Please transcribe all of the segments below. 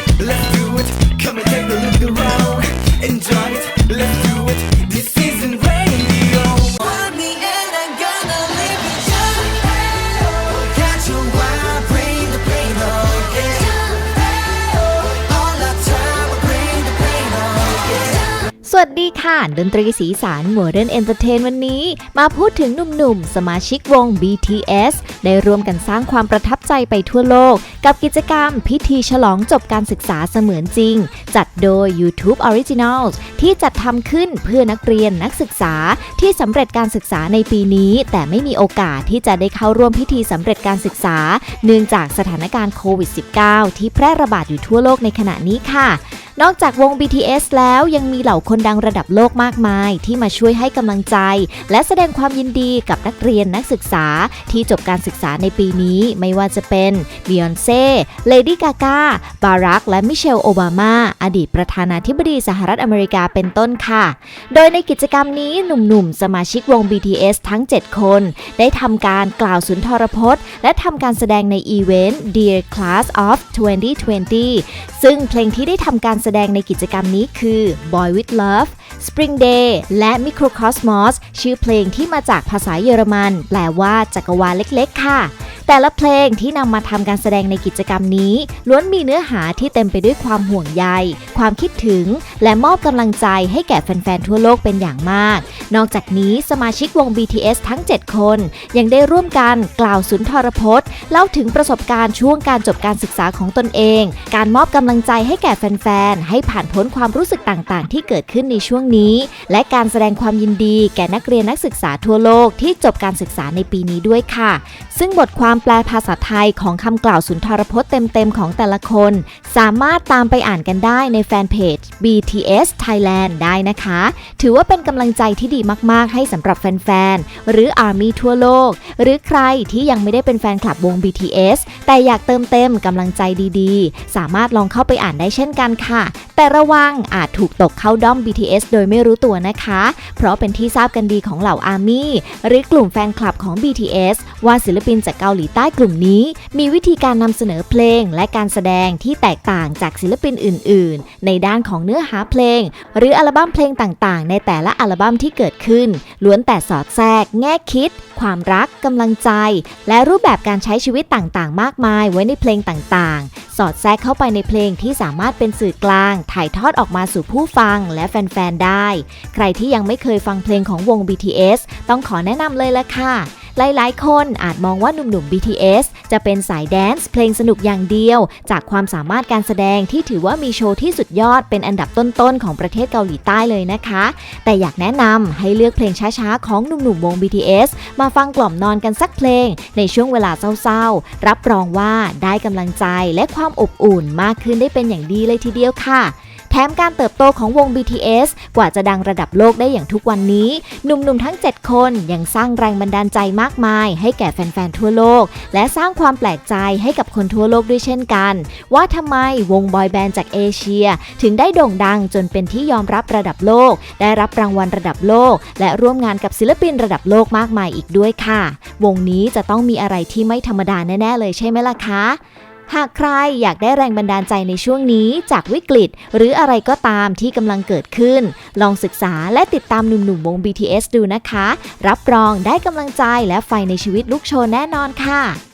it, let's do it. Come and take a look around. Enjoy it, let's do it. สวัสดีค่ะ ดนตรีสีสาร Modern Entertain วันนี้ มาพูดถึงหนุ่มๆ สมาชิกวง BTS ได้ร่วมกันสร้างความประทับใจไปทั่วโลก กับกิจกรรมพิธีฉลองจบการศึกษาเสมือนจริง จัดโดย YouTube Originals ที่จัดทำขึ้นเพื่อนักเรียนนักศึกษาที่สำเร็จการศึกษาในปีนี้ แต่ไม่มีโอกาสที่จะได้เข้าร่วมพิธีสำเร็จการศึกษา เนื่องจากสถานการณ์โควิด -19 ที่แพร่ระบาดอยู่ทั่วโลกในขณะนี้ค่ะนอกจากวง BTS แล้วยังมีเหล่าคนดังระดับโลกมากมายที่มาช่วยให้กำลังใจ และแสดงความยินดีกับนักเรียนนักศึกษาที่จบการศึกษาในปีนี้ไม่ว่าจะเป็นบียอนเซ่เลดี้กากาบารัก และมิเชลโอบามา อดีตประธานาธิบดีสหรัฐอเมริกาเป็นต้นค่ะ โดยในกิจกรรมนี้หนุ่มๆ สมาชิกวง BTS ทั้ง 7 คน ได้ทำการกล่าวสุนทรพจน์ และทำการแสดงในอีเวนต์ Dear Class of 2020 ซึ่งเพลงที่ได้ทำการแสดงในกิจกรรมนี้คือ Boy with Love Spring Day และ Microcosmos ชื่อเพลงที่มาจากภาษาเยอรมัน แปลว่าจักรวาลเล็กๆ ค่ะ แต่ละเพลงที่นำมาทำการแสดงในกิจกรรมนี้ ล้วนมีเนื้อหาที่เต็มไปด้วยความห่วงใย ความคิดถึง และมอบกำลังใจให้แก่แฟน ๆ ทั่วโลกเป็นอย่างมาก นอกจากนี้สมาชิกวง BTS ทั้ง 7 คน ยังได้ร่วมกันกล่าวสุนทรพจน์ เล่าถึงประสบการณ์ช่วงการจบการศึกษาของตนเอง การมอบกำลังใจให้แก่แฟน ๆ ให้ผ่านพ้นความรู้สึกต่างๆ ที่เกิดขึ้นในช่วงนี้ และการแสดงความยินดีแก่นักเรียนนักศึกษาทั่วโลกที่จบการศึกษาในปีนี้ด้วยค่ะ ซึ่งบทความแปลภาษาไทยของคำกล่าวสุนทรพจน์เต็มๆของแต่ละคน สามารถตามไปอ่านกันได้ในแฟนเพจ BTS Thailand ได้นะคะ ถือว่าเป็นกำลังใจที่ดีมากๆ ให้สำหรับแฟนๆ หรือ ARMY ทั่วโลก หรือใครที่ยังไม่ได้เป็นแฟนคลับวง BTS แต่อยากเติมเต็มกำลังใจดีๆ สามารถลองเข้าไปอ่านได้เช่นกันค่ะ แต่ระวังอาจถูกตกเข้าด้อม BTS โดยไม่รู้ตัวนะคะ เพราะเป็นที่ทราบกันดีของเหล่าอาร์มี่หรือกลุ่มแฟนคลับของ BTS ว่าศิลปินจากเกาหลีใต้กลุ่มนี้ มีวิธีการนำเสนอเพลง และการแสดงที่แตกต่างจากศิลปินอื่น ๆ ในด้านของเนื้อหาเพลง หรืออัลบั้มเพลงต่าง ๆ ในแต่ละอัลบั้มที่เกิดขึ้น ล้วนแต่สอดแทรก แง่คิด ความรักกำลังใจ และรูปแบบการใช้ชีวิตต่างๆ มากมายไว้ในเพลงต่างๆ สอดแทรกเข้าไปในเพลงที่สามารถเป็นสื่อกลาง ถ่ายทอดออกมาสู่ผู้ฟังและแฟน ๆ ได้ ใครที่ยังไม่เคยฟังเพลงของวง BTS ต้องขอแนะนำเลยละค่ะ หลายๆ คนอาจมองว่าหนุ่มๆ BTS จะเป็นสายแดนซ์เพลงสนุกอย่างเดียว จากความสามารถการแสดงที่ถือว่ามีโชว์ที่สุดยอดเป็นอันดับต้นๆ ของประเทศเกาหลีใต้เลยนะคะ แต่อยากแนะนำให้เลือกเพลงช้าๆ ของหนุ่มๆ วง BTS มาฟังกล่อมนอนกันสักเพลง ในช่วงเวลาเศร้าๆ รับรองว่าได้กำลังใจและความอบอุ่นมากขึ้นได้เป็นอย่างดีเลยทีเดียวค่ะ แถมการเติบโตของวง BTS กว่าจะดังระดับโลกได้อย่างทุกวันนี้ หนุ่มๆทั้ง 7 คนยังสร้างแรงบันดาลใจมากมาย ให้แก่แฟนๆทั่วโลก และสร้างความแปลกใจให้กับคนทั่วโลกด้วยเช่นกัน ว่าทำไมวงบอยแบนด์จากเอเชีย ถึงได้โด่งดังจนเป็นที่ยอมรับระดับโลก ได้รับรางวัลระดับโลก และร่วมงานกับศิลปินระดับโลกมากมายอีกด้วยค่ะ วงนี้จะต้องมีอะไรที่ไม่ธรรมดาแน่ๆเลยใช่ไหมล่ะคะ หากใครอยากได้แรงบันดาลใจในช่วงนี้จากวิกฤต หรืออะไรก็ตามที่กำลังเกิดขึ้น ลองศึกษาและติดตามหนุ่มๆวง BTS ดูนะคะ รับรองได้กำลังใจและไฟในชีวิตลูกโชว์แน่นอนค่ะ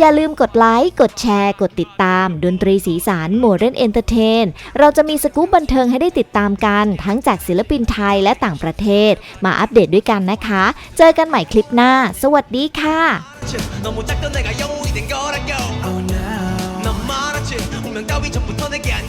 อย่าลืมกดไลค์ กดแชร์ กดติดตาม ดนตรีสีสาร Modern Entertain เราจะมีสกู๊ปบันเทิงให้ได้ติดตามกัน ทั้งจากศิลปินไทยและต่างประเทศ มาอัปเดตด้วยกันนะคะ เจอกันใหม่คลิปหน้า สวัสดีค่ะ 너무 작던 내가 영웅이 된 거라고 Oh no. 넌 말았지 운명 따위 전부터 내게 아니